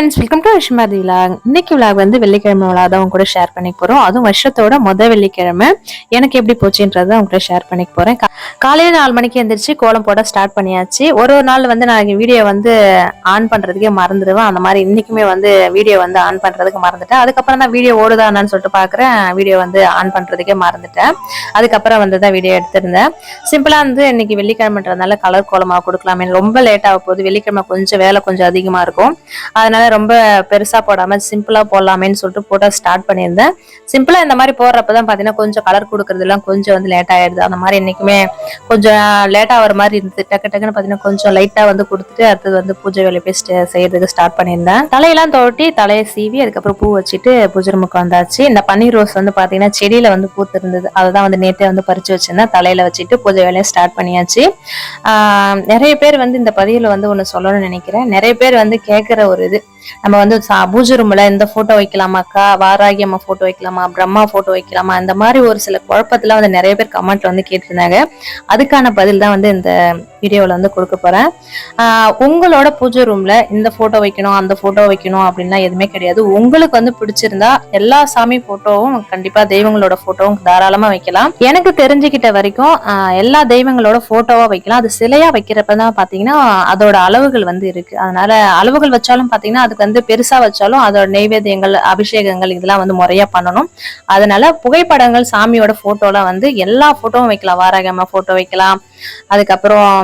Friends welcome welcome to vlog இன்னைக்கு விழா வந்து வெள்ளிக்கிழமை விழாக் தான் உங்க கூட ஷேர் பண்ணி போறோம். அதுவும் வருஷத்தோட முத வெள்ளிக்கிழமை. எனக்கு எப்படி போச்சுன்றதை உங்க கூட ஷேர் பண்ணி போறேன். காலையில நாலு மணிக்கு எந்திரிச்சு கோலம் போட ஸ்டார்ட் பண்ணியாச்சு. ஒரு ஒரு நாள் வந்து நான் வீடியோ வந்து ஆன் பண்றதுக்கே மறந்துடுவேன். அந்த மாதிரி இன்னைக்குமே வந்து வீடியோ வந்து ஆன் பண்றதுக்கு மறந்துட்டேன். அதுக்கப்புறம் தான் வீடியோ ஓடுதான்னு சொல்லிட்டு பாக்குறேன். வீடியோ வந்து ஆன் பண்றதுக்கே மறந்துட்டேன். அதுக்கப்புறம் வந்து தான் வீடியோ எடுத்திருந்தேன். சிம்பிளா வந்து இன்னைக்கு வெள்ளிக்கிழமைன்றதுனால கலர் கோலமா கொடுக்கலாமே ரொம்ப லேட் ஆக போகுது. வெள்ளிக்கிழமை கொஞ்சம் வேலை கொஞ்சம் அதிகமா இருக்கும். அதனால ரொம்ப பெருசாக போடாமல் சிம்பிளாக போடலாமேன்னு சொல்லிட்டு போட்டால் ஸ்டார்ட் பண்ணியிருந்தேன். சிம்பிளாக இந்த மாதிரி போடுறப்ப தான் பார்த்தீங்கன்னா கொஞ்சம் கலர் கொடுக்குறதுலாம் கொஞ்சம் வந்து லேட் ஆயிடுது. அந்த மாதிரி என்றைக்குமே கொஞ்சம் லேட்டாக ஆகிற மாதிரி இருந்தது. டக்கு டக்குன்னு பார்த்தீங்கன்னா கொஞ்சம் லைட்டாக வந்து கொடுத்துட்டு அடுத்தது வந்து பூஜை வேலை போய் செய்யறதுக்கு ஸ்டார்ட் பண்ணியிருந்தேன். தலையெல்லாம் தோட்டி தலையை சீவி அதுக்கப்புறம் பூ வச்சுட்டு பூஜை ரூமுக்கு வந்தாச்சு. இந்த பன்னீர் ரோஸ் வந்து பார்த்தீங்கன்னா செடியில் வந்து பூத்து இருந்தது அதை தான் வந்து நேற்றே வந்து பறித்து வச்சிருந்தேன். தலையில் வச்சுட்டு பூஜை வேலையை ஸ்டார்ட் பண்ணியாச்சு. நிறைய பேர் வந்து இந்த பதிவில் வந்து ஒன்று சொல்லணும்னு நினைக்கிறேன். நிறைய பேர் வந்து கேட்குற ஒரு இது. நம்ம வந்து பூஜை ரூம்ல இந்த போட்டோ வைக்கலாமாக்கா? வாராகி அம்மா போட்டோ வைக்கலாமா? பிரம்மா போட்டோ வைக்கலாமா? இந்த மாதிரி ஒரு சில குழப்பத்துல வந்து நிறைய பேர் கமெண்ட்ல வந்து கேட்டிருந்தாங்க. அதுக்கான பதில் தான் வந்து இந்த வீடியோவில் வந்து கொடுக்க போறேன். ஆஹ் உங்களோட பூஜை ரூம்ல இந்த போட்டோ வைக்கணும் அந்த போட்டோ வைக்கணும் அப்படின்லாம் எதுவுமே கிடையாது. உங்களுக்கு வந்து பிடிச்சிருந்தா எல்லா சாமி போட்டோவும் கண்டிப்பா தெய்வங்களோட போட்டோவும் தாராளமா வைக்கலாம். எனக்கு தெரிஞ்சுக்கிட்ட வரைக்கும் ஆஹ் எல்லா தெய்வங்களோட போட்டோவா வைக்கலாம். அது சிலையா வைக்கிறப்ப தான் பாத்தீங்கன்னா அதோட அளவுகள் வந்து இருக்கு. அதனால அளவுகள் வச்சாலும் பாத்தீங்கன்னா அதுக்கு வந்து பெருசா வச்சாலும் அதோட நெய்வேத்தியங்கள் அபிஷேகங்கள் இதெல்லாம் வந்து முறையா பண்ணணும். அதனால புகைப்படங்கள் சாமியோட போட்டோல வந்து எல்லா போட்டோவும் வைக்கலாம். வாராகம்மா போட்டோ வைக்கலாம். அதுக்கப்புறம்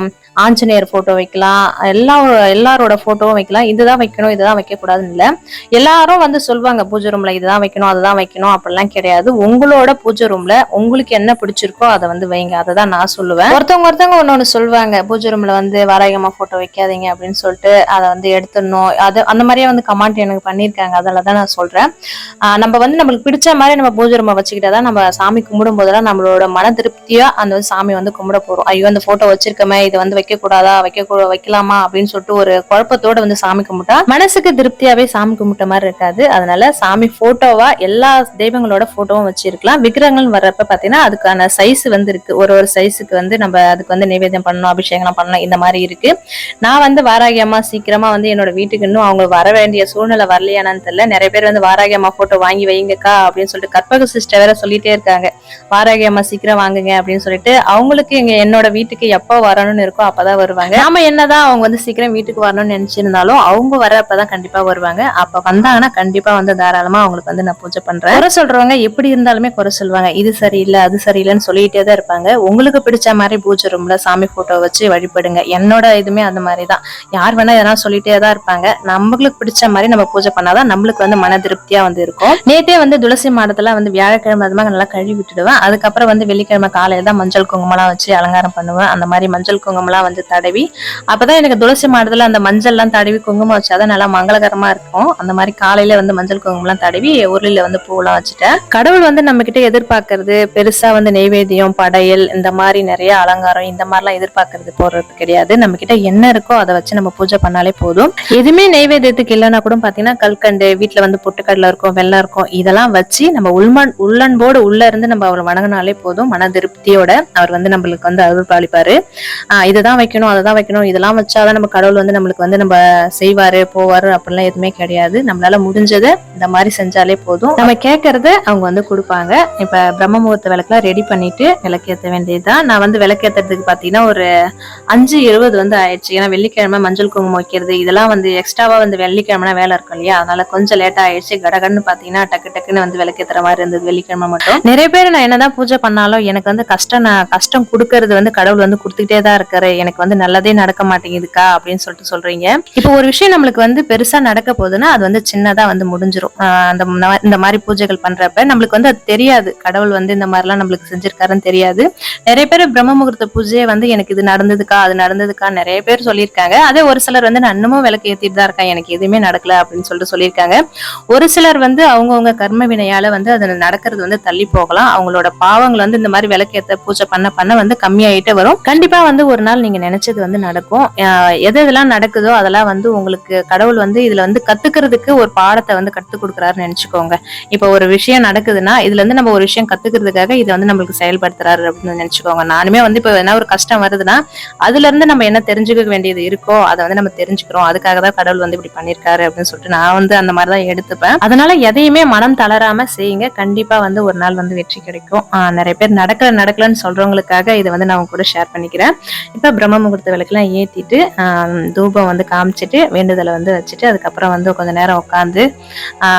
ஆஞ்சநேயர் போட்டோ வைக்கலாம். எல்லா எல்லாரோட போட்டோவும் வைக்கலாம். இதுதான் வைக்கணும் இதுதான் வைக்கக்கூடாதுன்னு இல்லை. எல்லாரும் வந்து சொல்லுவாங்க பூஜை ரூம்ல இதுதான் வைக்கணும் அதுதான் வைக்கணும் அப்படிலாம் கிடையாது. உங்களோட பூஜை ரூம்ல உங்களுக்கு என்ன பிடிச்சிருக்கோ அதை வந்து வைங்க. அதை தான் நான் சொல்லுவேன். ஒருத்தவங்க ஒருத்தவங்க ஒன்று ஒன்று சொல்லுவாங்க பூஜை ரூம்ல வந்து வாராயமா போட்டோ வைக்காதீங்க அப்படின்னு சொல்லிட்டு அதை வந்து எடுத்துடணும். அது அந்த மாதிரியே வந்து கமாண்ட் எனக்கு பண்ணியிருக்காங்க. அதில் தான் நான் சொல்றேன். நம்ம வந்து நம்மளுக்கு பிடிச்ச மாதிரி நம்ம பூஜை ரூமை வச்சுக்கிட்டா தான் நம்ம சாமி கும்பிடும் போதெல்லாம் நம்மளோட மன திருப்தியா அந்த சாமி வந்து கும்பிட போறோம். ஐயோ அந்த போட்டோ வச்சிருக்கமே இதை வந்து வைக்கக்கூடாதா? வைக்க வைக்கலாமா? அப்படின்னு சொல்லிட்டு ஒரு குழப்பத்தோட வந்து சாமி கும்பிட்டா மனசுக்கு திருப்தியாவே சாமி கும்பிட்ட மாதிரி இருக்காது. அதனால சாமி போட்டோவா எல்லா தெய்வங்களோட போட்டோவும் வச்சிருக்கலாம். விக்கிரகங்கள் வர்றப்ப பாத்தீங்கன்னா அதுக்கான சைஸ் வந்து இருக்கு. ஒரு ஒரு சைஸுக்கு வந்து நம்ம அதுக்கு வந்து நிவேதம் பண்ணணும் அபிஷேகம் பண்ணணும் இந்த மாதிரி இருக்கு. நான் வந்து வாராகி அம்மா சீக்கிரமா வந்து என்னோட வீட்டுக்கு இன்னும் அவங்க வர வேண்டிய சூழ்நிலை வரலையானான்னு தெரியல. நிறைய பேர் வந்து வாராகி அம்மா போட்டோ வாங்கி வைங்கக்கா அப்படின்னு சொல்லிட்டு கற்பக சிஸ்டர் வேற சொல்லிட்டே இருக்காங்க. வாராகி அம்மா சீக்கிரம் வாங்குங்க அப்படின்னு சொல்லிட்டு அவங்களுக்கு எங்க என்னோட வீட்டுக்கு எப்போ வரணும்னு இருக்கோ அப்பதான் வருவாங்க. நாம என்னதான் அவங்க வந்து சீக்கிரம் வீட்டுக்கு வரணும்னு நினைச்சிருந்தாலும் அவங்க வரப்பதான் கண்டிப்பா வருவாங்க. அப்ப வந்தாங்கன்னா கண்டிப்பா வந்து தாராளமா அவங்களுக்கு வந்து நான் பூஜை பண்றேன். குறை சொல்றவங்க எப்படி இருந்தாலுமே குறை சொல்லுவாங்க. இது சரியில்லை அது சரியில்லைன்னு சொல்லிட்டே தான் இருப்பாங்க. உங்களுக்கு பிடிச்ச மாதிரி பூஜை ரூம்ல சாமி போட்டோ வச்சு வழிபடுங்க. என்னோட இதுமே அந்த மாதிரி தான் யார் வேணா எதனா சொல்லிட்டே தான் இருப்பாங்க. நம்மளுக்கு பிடிச்ச மாதிரி நம்ம பூஜை பண்ணாதான் நம்மளுக்கு வந்து மன திருப்தியா வந்து இருக்கும். நேத்தே வந்து துளசி மாடத்துல வந்து வியாழக்கிழமை அதுமாதிரி நல்லா கழுவி விட்டுடுவேன். அதுக்கப்புறம் வந்து வெள்ளிக்கிழமை காலையில தான் மஞ்சள் குங்குமம்லாம் வச்சு அலங்காரம் பண்ணுவேன். அந்த மாதிரி மஞ்சள் குங்குமம்லாம் வந்து தடவி. அப்பதான் எனக்கு துளசி மாடத்துல அந்த மஞ்சள்லாம் தடவி குங்குமம் வச்சாதான் நல்லா மங்களகரமா இருக்கும். அந்த மாதிரி காலையில வந்து மஞ்சள் குங்குமம்லாம் தடவி உருளில வந்து பூவெல்லாம் வச்சுட்டேன். கடவுள் வந்து நம்ம கிட்ட எதிர்பார்க்கறது பெருசா வந்து நெய்வேத்தியம் படையல் இந்த மாதிரி நிறைய அலங்காரம் இந்த மாதிரிலாம் எதிர்பார்க்கறது போறது கிடையாது. நம்ம கிட்ட என்ன இருக்கோ அதை வச்சு நம்ம பூஜை பண்ணாலே போதும். எதுவுமே நெய்வேத்தியத்துக்கு இல்லைன்னா கூட பாத்தீங்கன்னா கல்கண்டு வீட்டுல வந்து பொட்டுக்கடலை இருக்கும் வெள்ளம் இருக்கும் இதெல்லாம் வச்சு நம்ம உள்மண் உள்ளன்போடு உள்ள இருந்து நம்ம அவரை வணங்கினாலே போதும். மன திருப்தியோட அவர் வந்து நம்மளுக்கு வந்து அருள் பாலிப்பாரு ஆஹ் இதுதான் வைக்கணும் அதை தான் வைக்கணும். இதெல்லாம் வச்சாதான் நம்ம கடவுள் வந்து நம்மளுக்கு வந்து நம்ம செய்வாரு போவாரு அப்படிலாம் எதுவுமே கிடையாது. நம்மளால முடிஞ்சதை இந்த மாதிரி செஞ்சாலே போதும். நம்ம கேட்கறத அவங்க வந்து கொடுப்பாங்க. இப்ப பிரம்ம முகூர்த்த விளக்குலாம் ரெடி பண்ணிட்டு விளக்கேற்ற வேண்டியதுதான். நான் வந்து விளக்கேத்துறதுக்கு பாத்தீங்கன்னா ஒரு அஞ்சு இருபது வந்து ஆயிடுச்சு. ஏன்னா வெள்ளிக்கிழமை மஞ்சள் குங்குமம் வைக்கிறது இதெல்லாம் வந்து எக்ஸ்ட்ராவா வந்து வெள்ளிக்கிழமை வேலை இருக்கும் இல்லையா? அதனால கொஞ்சம் லேட்டா ஆயிடுச்சு. கடகன்னு பாத்தீங்கன்னா டக்கு டக்குன்னு வந்து விளக்கேத்துற மாதிரி இருந்தது வெள்ளிக்கிழமை மட்டும். நிறைய பேர் நான் என்னதான் பூஜை பண்ணாலும் எனக்கு வந்து கஷ்டம் நான் கஷ்டம் கொடுக்கறது வந்து கடவுள் வந்து கொடுத்துக்கிட்டே தான் இருக்காரு. எனக்கு வந்து நல்லதே நடக்க மாட்டேங்குதுக்கா அப்படின்னு சொல்லிட்டு சொல்றீங்க. இப்போ ஒரு விஷயம் நம்மளுக்கு வந்து பெருசா நடக்க போகுதுன்னா அது வந்து சின்னதா வந்து முடிஞ்சிரும். அந்த இந்த மாதிரி பூஜைகள் பண்றப்ப நம்மளுக்கு வந்து அது தெரியாது. கடவுள் வந்து இந்த மாதிரிலாம் நம்மளுக்கு செஞ்சிருக்காருன்னு தெரியாது. நிறைய பேர் பிரம்ம முகூர்த்த பூஜையை வந்து எனக்கு இது நடந்ததுக்கா அது நடந்ததுக்கா நிறைய பேர் சொல்லியிருக்காங்க. அதே ஒரு சிலர் வந்து நான் இன்னமும் விளக்கு ஏத்திட்டு தான் இருக்கேன். எனக்கு எதுவுமே நடக்கல அப்படின்னு சொல்லிட்டு சொல்லியிருக்காங்க. ஒரு சிலர் வந்து அவங்கவுங்க கர்ம வினையால வந்து அது நடக்கிறது வந்து தள்ளி போகலாம். அவங்களோட பாவங்கள் வந்து இந்த மாதிரி விளக்கேற்ற பூஜை பண்ண பண்ண வந்து கம்மியாயிட்டே வரும். கண்டிப்பா வந்து ஒரு நாள் நீங்க நினைச்சது வந்து நடக்கும். எது எதெல்லாம் நடக்குதோ அதெல்லாம் வந்து உங்களுக்கு கடவுள் வந்து இதுல வந்து கத்துக்கிறதுக்கு ஒரு பாடத்தை வந்து கத்துக் கொடுக்குறாருன்னு நினைச்சுக்கோங்க. இப்ப ஒரு விஷயம் நடக்குதுன்னா இதுல இருந்து நம்ம ஒரு விஷயம் கத்துக்கிறதுக்காக இதை வந்து நம்மளுக்கு செயல்படுத்துறாரு அப்படின்னு நினைச்சுக்கோங்க. நானுமே வந்து இப்ப என்ன ஒரு கஷ்டம் வருதுன்னா அதுல இருந்து நம்ம என்ன தெரிஞ்சுக்க வேண்டியது இருக்கோ அதை வந்து நம்ம தெரிஞ்சுக்கிறோம். அதுக்காக தான் கடவுள் வந்து இப்படி பண்ணிருக்காரு அப்படின்னு சொல்லிட்டு நான் வந்து அந்த மாதிரி தான் எடுத்துப்பேன். அதனால எதையுமே மனம் தளராம செய்யுங்க. கண்டிப்பா வந்து ஒரு நாள் வந்து வெற்றி கிடைக்கும். நிறைய பேர் நடக்கல நடக்கலன்னு சொல்றவங்களுக்காக இதை வந்து நான் உங்க கூட ஷேர் பண்ணிக்கிறேன். இப்ப பிரம்ம முகூர்த்த விளக்கெல்லாம் ஏற்றிட்டு தூபம் வந்து காமிச்சிட்டு வேண்டுதலை வந்து வச்சுட்டு அதுக்கப்புறம் வந்து கொஞ்ச நேரம் உட்காந்து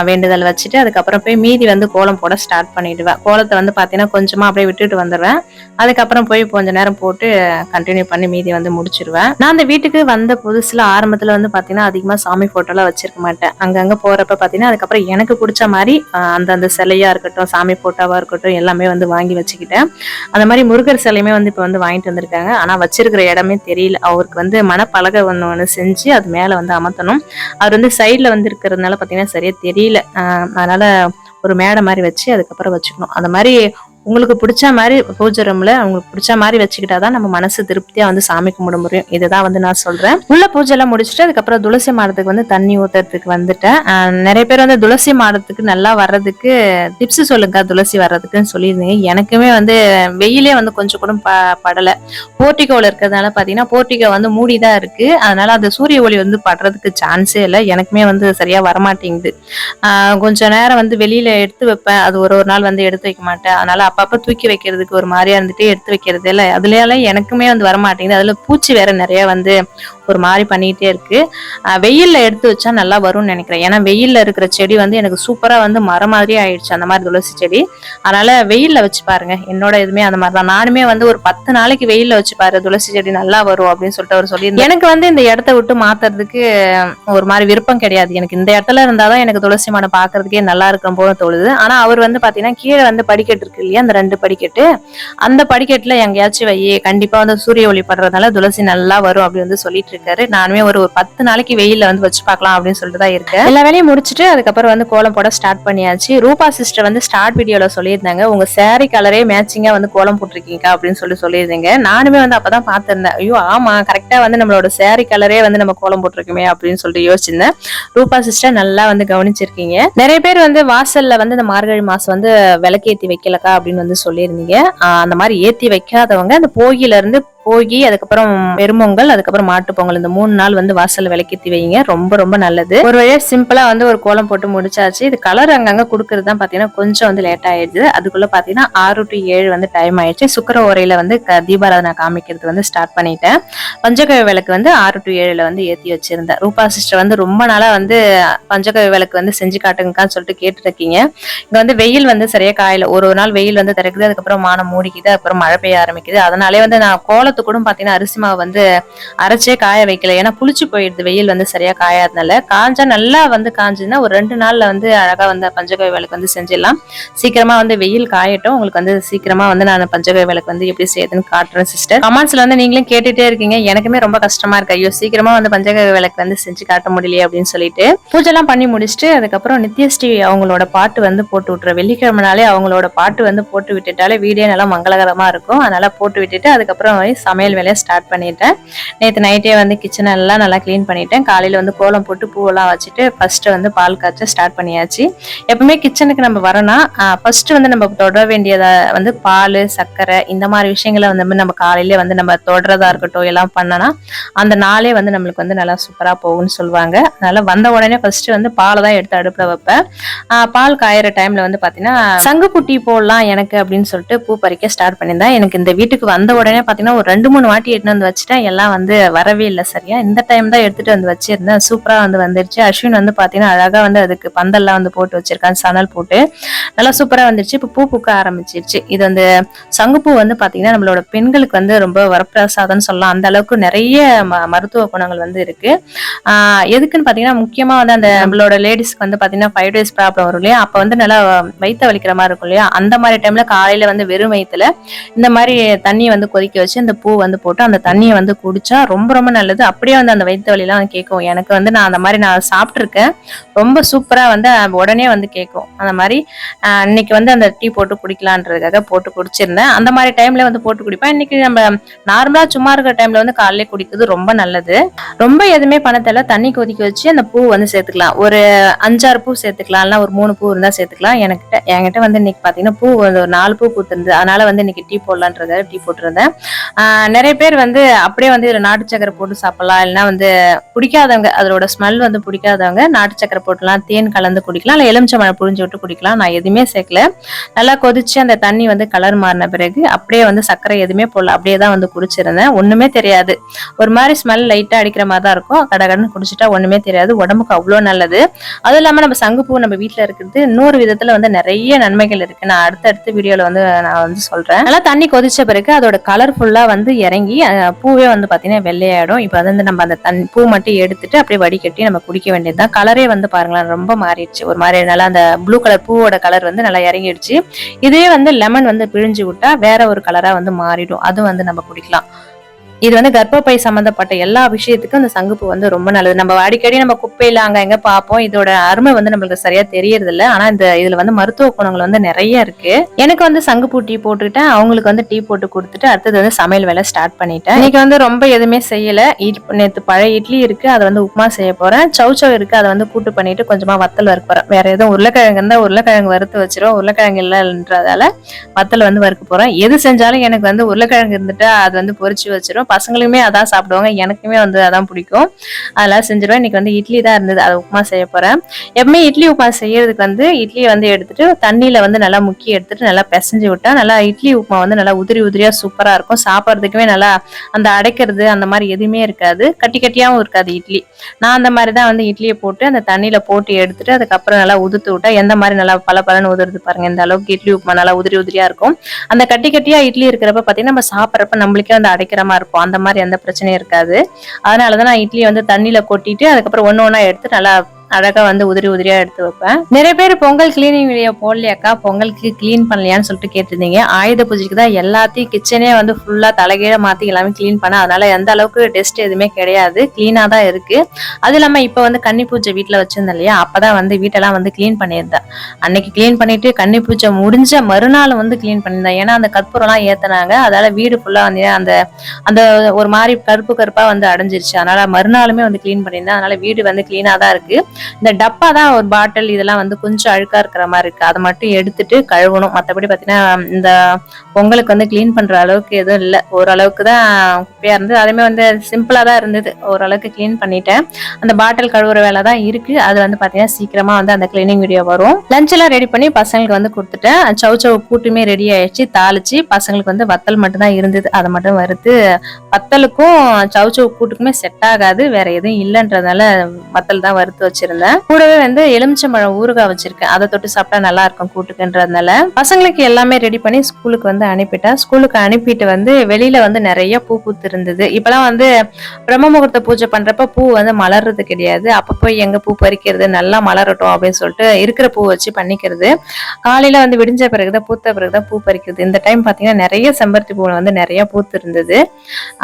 வேண்டுதல் வச்சுட்டு அதுக்கப்புறம் போய் மீதி வந்து கோலம் போட ஸ்டார்ட் பண்ணிடுவேன் கோலத்தை வந்து பார்த்தீங்கன்னா கொஞ்சமாக அப்படியே விட்டுட்டு வந்துடுவேன் அதுக்கப்புறம் போய் கொஞ்ச நேரம் போட்டு கண்டினியூ பண்ணி மீதி வந்து முடிச்சிருவேன் நான் அந்த வீட்டுக்கு வந்த புதுசில் ஆரம்பத்தில் வந்து பார்த்தீங்கன்னா அதிகமாக சாமி ஃபோட்டோலாம் வச்சிருக்க மாட்டேன். அங்கங்கே போகிறப்ப பார்த்தீங்கன்னா அதுக்கப்புறம் எனக்கு பிடிச்ச மாதிரி அந்தந்த சிலையாக இருக்கட்டும் சாமி ஃபோட்டோவாக இருக்கட்டும் எல்லாமே வந்து வாங்கி வச்சுக்கிட்டேன். அந்த மாதிரி முருகர் சிலையுமே வந்து இப்போ வந்து வாங்கிட்டு வந்திருக்காங்க. ஆனால் வச்சிருக்கிற இடமே தெரியல. அவருக்கு வந்து மனப்பலகை ஒன்று ஒன்று செஞ்சு அது மேல வந்து அமர்த்தணும். அவர் வந்து சைடில் வந்து இருக்கிறதுனால பாத்தீங்கன்னா சரியா தெரியல. ஆஹ் அதனால ஒரு மேடை மாதிரி வச்சு அதுக்கப்புறம் வச்சுக்கணும். அந்த மாதிரி உங்களுக்கு பிடிச்ச மாதிரி பூஜை ரூம்ல உங்களுக்கு பிடிச்ச மாதிரி வச்சுக்கிட்டாதான் நம்ம மனசு திருப்தியா வந்து சாமி கும்பிட முடியும். இதுதான் வந்து நான் சொல்றேன். உள்ள பூஜை எல்லாம் முடிச்சுட்டு அதுக்கப்புறம் துளசி மாடத்துக்கு வந்து தண்ணி ஊத்துறதுக்கு வந்துட்டேன். நிறைய பேர் வந்து துளசி மாடத்துக்கு நல்லா வர்றதுக்கு டிப்ஸ் சொல்லுங்க துளசி வர்றதுக்குன்னு சொல்லியிருந்தீங்க. எனக்குமே வந்து வெயிலே வந்து கொஞ்சம் கூட ப படலை. போர்ட்டிகோல இருக்கிறதுனால பாத்தீங்கன்னா போர்ட்டிகோ வந்து மூடிதான் இருக்கு. அதனால அந்த சூரிய ஒளி வந்து படுறதுக்கு சான்ஸே இல்லை. எனக்குமே வந்து சரியா வரமாட்டேங்குது. ஆஹ் கொஞ்ச நேரம் வந்து வெளியில எடுத்து வைப்பேன். அது ஒரு ஒரு நாள் வந்து எடுத்து வைக்க மாட்டேன். அதனால அப்பப்ப தூக்கி வைக்கிறதுக்கு ஒரு மாதிரியா இருந்துட்டு எடுத்து வைக்கிறது இல்லை. அதுல எனக்குமே வந்து வரமாட்டேங்குது. அதுல பூச்சி வேற நிறைய வந்து ஒரு மாதிரி பண்ணிகிட்டே இருக்கு. வெயிலில் எடுத்து வச்சா நல்லா வரும்னு நினைக்கிறேன். ஏன்னா வெயிலில் இருக்கிற செடி வந்து எனக்கு சூப்பராக வந்து மரம் மாதிரி ஆயிடுச்சு அந்த மாதிரி துளசி செடி. அதனால வெயிலில் வச்சு பாருங்க. என்னோட இதுமே அந்த மாதிரி தான். நானுமே வந்து ஒரு பத்து நாளைக்கு வெயிலில் வச்சு பாரு துளசி செடி நல்லா வரும் அப்படின்னு சொல்லிட்டு அவர் சொல்லி எனக்கு வந்து இந்த இடத்த விட்டு மாத்துறதுக்கு ஒரு மாதிரி விருப்பம் கிடையாது. எனக்கு இந்த இடத்துல இருந்தாதான் எனக்கு துளசி மாடம் பார்க்கறதுக்கே நல்லா இருக்கும் போல தோணுது. ஆனால் அவர் வந்து பார்த்தீங்கன்னா கீழே வந்து படிக்கட்டு இருக்கு இல்லையா அந்த ரெண்டு படிக்கட்டு. அந்த படிக்கட்டில் எங்கேயாச்சும் வை கண்டிப்பாக வந்து சூரிய ஒளி படுறதுனால துளசி நல்லா வரும் அப்படின்னு வந்து சொல்லிட்டு இருக்காரு நானுமே ஒரு ஒரு பத்து நாளைக்கு வெயில வந்து வச்சு பார்க்கலாம் அப்படின்னு சொல்லிட்டு தான் இருக்கேன். எல்லா வேலையும் முடிச்சுட்டு அதுக்கப்புறம் வந்து கோலம் போட ஸ்டார்ட் பண்ணியாச்சு. ரூபா சிஸ்டர் வந்து ஸ்டார்ட் வீடியோல சொல்லியிருந்தாங்க. உங்க சாரி கலரே மேட்சிங்கா வந்து கோலம் போட்டிருக்கீங்க அப்படின்னு சொல்லி சொல்லியிருந்தீங்க. நானுமே வந்து அப்பதான் பார்த்திருந்தேன். ஐயோ ஆமா கரெக்டா வந்து நம்மளோட சாரி கலரே வந்து நம்ம கோலம் போட்டிருக்கோமே அப்படின்னு சொல்லிட்டு யோசிச்சிருந்தேன். ரூபா சிஸ்டர் நல்லா வந்து கவனிச்சிருக்கீங்க. நிறைய பேர் வந்து வாசல்ல வந்து இந்த மார்கழி மாசம் வந்து விளக்கேத்தி வைக்கலக்கா அப்படின்னு வந்து சொல்லியிருந்தீங்க. அந்த மாதிரி ஏத்தி வைக்காதவங்க அந்த போகில இருந்து போகி அதுக்கப்புறம் பெருமொங்கல் அதுக்கப்புறம் மாட்டு பொங்கல். இந்த மூணு நாள் வந்து வாசல் விளக்கேத்தி வைங்க. ரொம்ப ரொம்ப நல்லது. ஒரு வழியா சிம்பிளா வந்து ஒரு கோலம் போட்டு முடிச்சாச்சு. இது கலர் அங்கங்க கொடுக்கறது தான் பாத்தீங்கன்னா கொஞ்சம் வந்து லேட் ஆயிடுது. அதுக்குள்ள பாத்தீங்கன்னா ஆறு டு ஏழு வந்து டைம் ஆயிடுச்சு. சுக்கர உரையில வந்து க- தீபாராதனை காமிக்கிறது வந்து ஸ்டார்ட் பண்ணிட்டேன். பஞ்சகவி விளக்கு வந்து ஆறு டு ஏழுல வந்து ஏத்தி வச்சிருந்தேன். ரூபா சிஸ்டர் வந்து ரொம்ப நாளா வந்து பஞ்சகவி விளக்கு வந்து செஞ்சு காட்டுங்கக்கான்னு சொல்லிட்டு கேட்டு இருக்கீங்க இங்க வந்து வெயில் வந்து சரியா காயல. ஒரு ஒரு நாள் வெயில் வந்து திறக்குது. அதுக்கப்புறம் மானம் மூடிக்குது. அப்புறம் மழை பெய்ய ஆரம்பிக்குது. அதனாலே வந்து நான் கோலம் கோலத்து கூட பார்த்தீங்கன்னா அரிசி மாவு வந்து அரைச்சே காய வைக்கல. ஏன்னா புளிச்சு போயிடுது. வெயில் வந்து சரியா காயாதனால. காஞ்சா நல்லா வந்து காஞ்சுதுன்னா ஒரு ரெண்டு நாள்ல வந்து அழகா வந்து பஞ்சகவி விளக்கு வந்து செஞ்சிடலாம். சீக்கிரமா வந்து வெயில் காயட்டும். உங்களுக்கு வந்து சீக்கிரமா வந்து நான் பஞ்சகவி விளக்கு வந்து எப்படி செய்யுதுன்னு காட்டுறேன் சிஸ்டர் கமெண்ட்ஸ்ல வந்து நீங்களும் கேட்டுட்டே இருக்கீங்க. எனக்குமே ரொம்ப கஷ்டமா இருக்கு. ஐயோ சீக்கிரமா வந்து பஞ்சகவி விளக்கு வந்து செஞ்சு காட்ட முடியலையே அப்படின்னு சொல்லிட்டு. பூஜைலாம் பண்ணி முடிச்சுட்டு அதுக்கப்புறம் நித்யஸ்ரீ அவங்களோட பாட்டு வந்து போட்டு விட்டுற வெள்ளிக்கிழமைனாலே அவங்களோட பாட்டு வந்து போட்டு விட்டுட்டாலே வீடியோ நல்லா மங்களகரமா இருக்கும். அதனால போட்டு விட்டுட்டு அதுக்கப்புறம் சமையல் வேலையை ஸ்டார்ட் பண்ணிட்டேன். நேற்று நைட்டே வந்து கிச்சன் எல்லாம் நல்லா க்ளீன் பண்ணிட்டேன். காலையில வந்து கோலம் போட்டு பூவெல்லாம் வச்சுட்டு ஃபர்ஸ்ட் வந்து பால் காய்ச்ச ஸ்டார்ட் பண்ணியாச்சு. எப்பவுமே கிச்சனுக்கு நம்ம வரோம்னா ஃபர்ஸ்ட் வந்து நம்ம தொட வேண்டியதா வந்து பால் சர்க்கரை இந்த மாதிரி விஷயங்களை வந்து நம்ம காலையில வந்து நம்ம தொடுறதா இருக்கட்டும் எல்லாம் பண்ணனா அந்த நாளே வந்து நம்மளுக்கு வந்து நல்லா சூப்பரா போகும்னு சொல்லுவாங்க. அதனால வந்த உடனே ஃபர்ஸ்ட் வந்து பாலை தான் எடுத்து அடுப்புல வைப்பேன். ஆஹ் பால் காயிற டைம்ல வந்து பாத்தீங்கன்னா சங்கு குட்டி போடலாம் எனக்கு அப்படின்னு சொல்லிட்டு பூ பறிக்க ஸ்டார்ட் பண்ணியிருந்தேன். எனக்கு இந்த வீட்டுக்கு வந்த உடனே பாத்தீங்கன்னா ஒரு ரெண்டு மூணு வாட்டி எடுத்துட்டு வந்து வச்சுட்டேன். எல்லாம் வந்து வரவே இல்லை சரியா. இந்த டைம் தான் எடுத்துட்டு வந்து வச்சிருந்தேன். சூப்பரா வந்து வந்துருச்சு. அஸ்வின் வந்து பாத்தீங்கன்னா அழகா வந்து அதுக்கு பந்தல்லாம் வந்து போட்டு வச்சுருக்கான். சணல் போட்டு நல்லா சூப்பரா வந்துருச்சு. இப்போ பூ பூக்க ஆரம்பிச்சிருச்சு. இது வந்து சங்குப்பூ வந்து பாத்தீங்கன்னா நம்மளோட பெண்களுக்கு வந்து ரொம்ப வரப்பிரசாதம்னு சொல்லலாம். அந்த அளவுக்கு நிறைய ம- மருத்துவ குணங்கள் வந்து இருக்கு. எதுக்குன்னு பாத்தீங்கன்னா முக்கியமா வந்து அந்த நம்மளோட லேடிஸ்க்கு வந்து பாத்தீங்கன்னா ஃபைவ் டேஸ் ப்ராப்ளம் வரும் இல்லையா? அப்ப வந்து நல்லா வயித்த வலிக்கிற மாதிரி இருக்கும் இல்லையா? அந்த மாதிரி டைம்ல காலையில வந்து வெறும் வயித்துல இந்த மாதிரி தண்ணியை வந்து கொதிக்க வச்சு இந்த பூ வந்து போட்டு அந்த தண்ணியை வந்து குடிச்சா ரொம்ப ரொம்ப நல்லது. அப்படியே வந்து அந்த வயிற்று வலிலாம் கேட்கும். எனக்கு வந்து நான் அந்த மாதிரி நான் சாப்பிட்ருக்கேன் ரொம்ப சூப்பராக வந்து உடனே வந்து கேட்கும். அந்த மாதிரி இன்னைக்கு வந்து அந்த டீ போட்டு குடிக்கலான்றதுக்காக போட்டு குடிச்சிருந்தேன். அந்த மாதிரி டைம்ல வந்து போட்டு குடிப்பேன். இன்னைக்கு நம்ம நார்மலா சும்மா இருக்கிற டைம்ல வந்து காலையில குடிக்கிறது ரொம்ப நல்லது. ரொம்ப எதுவுமே பண்ண தண்ணி கொதிக்க வச்சு அந்த பூ வந்து சேர்த்துக்கலாம். ஒரு அஞ்சாறு பூ சேர்த்துக்கலாம். ஒரு மூணு பூ இருந்தா சேர்த்துக்கலாம். எனக்கிட்ட என்கிட்ட வந்து இன்னைக்கு பாத்தீங்கன்னா பூ வந்து ஒரு நாலு பூ பூத்திருந்தது அதனால வந்து இன்னைக்கு டீ போடலான்றத டீ போட்டிருந்தேன். நிறைய பேர் வந்து அப்படியே வந்து இதுல நாட்டு சக்கரை போட்டு சாப்பிடலாம். இல்லைன்னா வந்து பிடிக்காதவங்க அதோட ஸ்மெல் வந்து பிடிக்காதவங்க நாட்டு சக்கரை போட்டுலாம் தேன் கலந்து குடிக்கலாம். இல்லை எலுமிச்சம்பழம் புழிஞ்சு விட்டு குடிக்கலாம். நான் எதுவுமே சேர்க்கல. நல்லா கொதிச்சு அந்த தண்ணி வந்து கலர் மாறின பிறகு அப்படியே வந்து சர்க்கரை எதுவுமே போடல. அப்படியே தான் வந்து குடிச்சிருந்தேன். ஒண்ணுமே தெரியாது. ஒரு மாதிரி ஸ்மெல் லைட்டா அடிக்கிற மாதிரி தான் இருக்கும். கடகடன்னு குடிச்சிட்டா ஒண்ணுமே தெரியாது. உடம்புக்கு அவ்வளோ நல்லது. அதுவும் இல்லாம நம்ம சங்குப்பூ நம்ம வீட்டில் இருக்கிறது இன்னொரு விதத்துல வந்து நிறைய நன்மைகள் இருக்கு. நான் அடுத்தடுத்த வீடியோல வந்து நான் வந்து சொல்றேன். நல்லா தண்ணி கொதிச்ச பிறகு அதோட கலர் வந்து வந்து இறங்கி பூவே வந்து பார்த்தீங்கன்னா வெள்ளையாயிடும். இப்போ வந்து நம்ம அந்த தண்ணி பூ மட்டும் எடுத்துட்டு அப்படியே வடிகட்டி நம்ம குடிக்க வேண்டியதுதான் கலரே வந்து பாருங்களேன் ரொம்ப மாறிடுச்சு. ஒரு மாதிரி நல்லா அந்த ப்ளூ கலர் பூவோட கலர் வந்து நல்லா இறங்கிடுச்சு. இதே வந்து லெமன் வந்து பிழிஞ்சு விட்டா வேற ஒரு கலராக வந்து மாறிடும். அதுவும் வந்து நம்ம குடிக்கலாம். இது வந்து கர்ப்பப்பை சம்மந்தப்பட்ட எல்லா விஷயத்துக்கும் அந்த சங்குப்பு வந்து ரொம்ப நல்லது. நம்ம அடிக்கடி நம்ம குப்பையில அங்க எங்க பார்ப்போம். இதோட அருமை வந்து நம்மளுக்கு சரியா தெரியறது இல்ல ஆனா இந்த இதுல வந்து மருத்துவ குணங்கள் வந்து நிறைய இருக்கு. எனக்கு வந்து சங்குப்பூ டீ போட்டுக்கிட்டேன். அவங்களுக்கு வந்து டீ போட்டு கொடுத்துட்டு அடுத்தது வந்து சமையல் வேலை ஸ்டார்ட் பண்ணிட்டேன். இன்னைக்கு வந்து ரொம்ப எதுவுமே செய்யல. இட்- நேற்று பழைய இட்லி இருக்கு. அதை வந்து உப்புமா செய்ய போறேன். சவு இருக்கு. அதை வந்து கூட்டு பண்ணிட்டு கொஞ்சமா வத்தல் வறுக்க போறேன். வேற எதுவும் உருளைக்கிழங்கு இருந்தா உருளைக்கிழங்கு வறுத்து வச்சிரும் உருளைக்கிழங்கு இல்லைன்றதால வத்தல் வந்து வறுக்க போறேன். எது செஞ்சாலும் எனக்கு வந்து உருளைக்கிழங்கு இருந்துட்டா அது வந்து பொறிச்சு வச்சிரும் பசங்களுமே அதான் சாப்பிடுவாங்க. எனக்குமே வந்து அதான் பிடிக்கும். அதெல்லாம் செஞ்சிருவேன். இன்னைக்கு வந்து இட்லி தான் இருந்தது. அதை உப்புமா செய்ய போறேன். எப்பவுமே இட்லி உப்புமா செய்யறதுக்கு வந்து இட்லியை வந்து எடுத்துட்டு தண்ணியில வந்து நல்லா முக்கி எடுத்துட்டு நல்லா பிசைஞ்சு விட்டா நல்லா இட்லி உப்புமா வந்து நல்லா உதிரி உதிரியா சூப்பரா இருக்கும். சாப்பிட்றதுக்குமே நல்லா அந்த அடைக்கிறது அந்த மாதிரி எதுவுமே இருக்காது. கட்டி கட்டியாவும் இருக்காது இட்லி. நான் அந்த மாதிரி தான் வந்து இட்லியை போட்டு அந்த தண்ணியில போட்டு எடுத்துட்டு அதுக்கப்புறம் நல்லா உதுத்து விட்டா எந்த மாதிரி நல்லா பல பலன்னு உதிருது பாருங்க. இந்த அளவுக்கு இட்லி உப்புமா நல்லா உதிரி உதிரியா இருக்கும். அந்த கட்டி கட்டியா இட்லி இருக்கிறப்ப பாத்தீங்கன்னா நம்ம சாப்பிட்றப்ப நம்மளுக்கே வந்து அடைக்கிற மாதிரி இருக்கும். அந்த மாதிரி எந்த பிரச்சனையும் இருக்காது. அதனாலதான் நான் இட்லியை வந்து தண்ணியில் கொட்டிட்டு அதுக்கப்புறம் ஒன்று ஒன்றா எடுத்து நல்லா அழகா வந்து உதிரி உதிரியா எடுத்து வைப்பேன். நிறைய பேர் பொங்கல் கிளீனிங் வீடியோ போடலையாக்கா? பொங்கலுக்கு க்ளீன் பண்ணலையான்னு சொல்லிட்டு கேட்டிருந்தீங்க. ஆயுத பூஜைக்கு தான் எல்லாத்தையும் கிச்சனே வந்து ஃபுல்லா தலைகீழ மாத்தி எல்லாமே க்ளீன் பண்ண அதனால எந்த அளவுக்கு டெஸ்ட் எதுவுமே கிடையாது. க்ளீனாக தான் இருக்கு. அது இல்லாம இப்ப வந்து கன்னி பூஜை வீட்டுல வச்சிருந்தேன் இல்லையா? அப்பதான் வந்து வீட்டெல்லாம் வந்து க்ளீன் பண்ணியிருந்தேன். அன்னைக்கு க்ளீன் பண்ணிட்டு கன்னி பூஜை முடிஞ்ச மறுநாள் வந்து க்ளீன் பண்ணியிருந்தேன். ஏன்னா அந்த கற்பூரம்லாம் ஏத்துனாங்க. அதால வீடு ஃபுல்லா வந்து அந்த அந்த ஒரு மாதிரி கருப்பு கருப்பா வந்து அடைஞ்சிருச்சு. அதனால மறுநாளுமே வந்து க்ளீன் பண்ணியிருந்தேன். அதனால வீடு வந்து க்ளீனாக தான் இருக்கு. இந்த டப்பா தான் ஒரு பாட்டில் இதெல்லாம் வந்து கொஞ்சம் அழுக்கா இருக்கிற மாதிரி இருக்கு. அதை மட்டும் எடுத்துட்டு கழுவணும். மற்றபடி பார்த்தீங்கன்னா இந்த பொங்கலுக்கு வந்து கிளீன் பண்ற அளவுக்கு எதுவும் இல்லை. ஓரளவுக்கு தான் குப்பையா இருந்தது. அதுவுமே வந்து சிம்பிளா தான் இருந்தது. ஓரளவுக்கு கிளீன் பண்ணிட்டேன். அந்த பாட்டில் கழுவுற வேலை தான் இருக்கு. அது வந்து பார்த்தீங்கன்னா சீக்கிரமா வந்து அந்த கிளீனிங் வீடியோ வரும். லஞ்ச் எல்லாம் ரெடி பண்ணி பசங்களுக்கு வந்து கொடுத்துட்டேன். சவு சவு கூட்டுமே ரெடி ஆயிடுச்சு. தாளிச்சு பசங்களுக்கு வந்து வத்தல் மட்டும் தான் இருந்தது. அதை மட்டும் வறுத்து வத்தலுக்கும் சவு சவு கூட்டுக்குமே செட் ஆகாது. வேற எதுவும் இல்லைன்றதுனால வத்தல் தான் வறுத்து வச்சிருந்தேன். கூடவே வந்து எலுமிச்சம்பழம் ஊறுகாய் வச்சிருக்கேன். அதை தொட்டு சாப்பிட்டா நல்லா இருக்கும் கூட்டுக்குன்றதுனால. பசங்களுக்கு எல்லாமே ரெடி பண்ணி ஸ்கூலுக்கு வந்து அனுப்பிட்டேன். ஸ்கூலுக்கு அனுப்பிட்டு வந்து வெளியில வந்து நிறைய பூ பூத்து இருந்தது இப்பெல்லாம் வந்து பிரம்ம முகூர்த்த பூஜை பண்றப்ப பூ வந்து மலர்றது கிடையாது. அப்ப போய் எங்க பூ பறிக்கிறது நல்லா மலரட்டும் அப்படின்னு சொல்லிட்டு இருக்கிற பூ வச்சு பண்ணிக்கிறது. காலையில வந்து விடிஞ்ச பிறகுதான் பூத்த பிறகுதான் பூ பறிக்கிறது. இந்த டைம் பாத்தீங்கன்னா நிறைய செம்பருத்தி பூ வந்து நிறைய பூத்து இருந்தது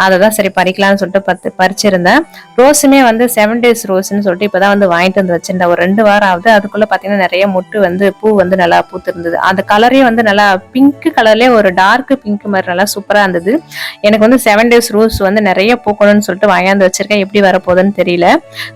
அதை தான் சரி பறிக்கலாம்னு சொல்லிட்டு பத்து பறிச்சிருந்தேன். ரோஸுமே வந்து செவன் டேஸ் ரோஸ்ன்னு சொல்லிட்டு இப்பதான் வந்து வாங்கிட்டு வந்து வச்சிருந்தேன் ஒரு ரெண்டு வாரம் ஆகுது அதுக்குள்ள பாத்தீங்கன்னா நிறைய மொட்டு வந்து பூ வந்து நல்லா பூத்திருந்தது. அந்த கலரே வந்து நல்லா பிங்க் கலர்லயே ஒரு டார்க் பிங்க் மாதிரி நல்லா சூப்பரா இருந்தது. எனக்கு வந்து செவன் டேஸ் ரோஸ் வந்து நிறைய பூக்கணும்னு சொல்லிட்டு வாங்கியாந்து வச்சிருக்கேன். எப்படி வரப்போகுதுன்னு தெரியல.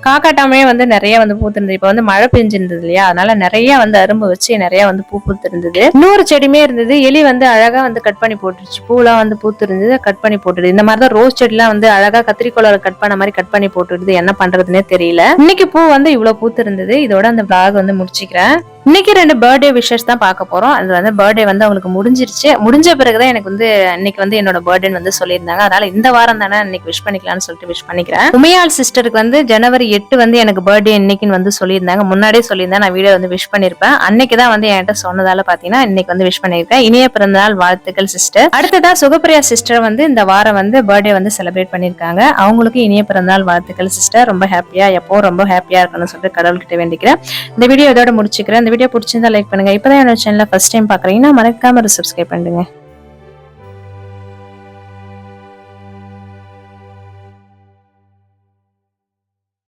காக்காட்டாமே வந்து நிறைய வந்து பூத்திருந்தது. இப்ப வந்து மழை பெஞ்சிருந்தது இல்லையா? அதனால நிறைய வந்து அரும்பு வச்சு நிறைய வந்து பூ பூத்திருந்தது. இன்னொரு செடியுமே இருந்தது. எலி வந்து அழகா வந்து கட் பண்ணி போட்டுருச்சு. பூலாம் வந்து பூத்திருந்தது. கட் பண்ணி போட்டுடுது இந்த மாதிரி தான் ரோஸ் செடிலாம் வந்து அழகா கத்திரிக்கோளை கட் பண்ண மாதிரி கட் பண்ணி போட்டுடுது என்ன பண்றதுன்னே தெரியல. இன்னைக்கு பூ வந்து இவ்வளோ பூத்து இருந்தது இதோட அந்த vlog வந்து முடிச்சுக்கிறேன். இன்னைக்கு ரெண்டு பர்த்டே விஷஸ் தான் பார்க்க போறோம். அது வந்து பர்த்டே வந்து அவங்களுக்கு முடிஞ்சிருச்சு. முடிஞ்ச பிறகுதான் எனக்கு வந்து இன்னைக்கு வந்து என்னோட பர்த்டேன்னு வந்து சொல்லியிருந்தாங்க. அதனால இந்த வாரம் தானே இன்னைக்கு விஷ் பண்ணிக்கலாம்னு சொல்லிட்டு விஷ் பண்ணிக்கிறேன். உமையாள் சிஸ்டருக்கு வந்து ஜனவரி எட்டு வந்து எனக்கு பர்த்டே இன்னைக்குன்னு வந்து சொல்லியிருந்தாங்க. முன்னாடியே சொல்லியிருந்தேன். நான் வீடியோ வந்து விஷ் பண்ணிருப்பேன். அன்னைக்கு தான் வந்து என்கிட்ட சொன்னதால பாத்தீங்கன்னா இன்னைக்கு வந்து விஷ் பண்ணியிருக்கேன். இனிய பிறந்தநாள் வாழ்த்துக்கள் சிஸ்டர் அடுத்ததா சுகப்பிரியா சிஸ்டர் வந்து இந்த வாரம் வந்து பர்த்டே வந்து செலிப்ரேட் பண்ணியிருக்காங்க. அவங்களுக்கு இனிய பிறந்தநாள் வாழ்த்துக்கள் சிஸ்டர் ரொம்ப ஹாப்பியா எப்போ ரொம்ப ஹாப்பியா இருக்கணும்னு சொல்லிட்டு கடவுள்கிட்ட வேண்டிக்கிறேன். இந்த வீடியோ இதோட முடிச்சுக்கிறேன். இந்த வீடியோ பிடிச்சிருந்தா லைக் பண்ணுங்க. இப்போதான் என்னோட சேனலை ஃபர்ஸ்ட் டைம் பாக்குறீங்கன்னா மறக்காம ஒரு சப்ஸ்கிரைப் பண்ணுங்க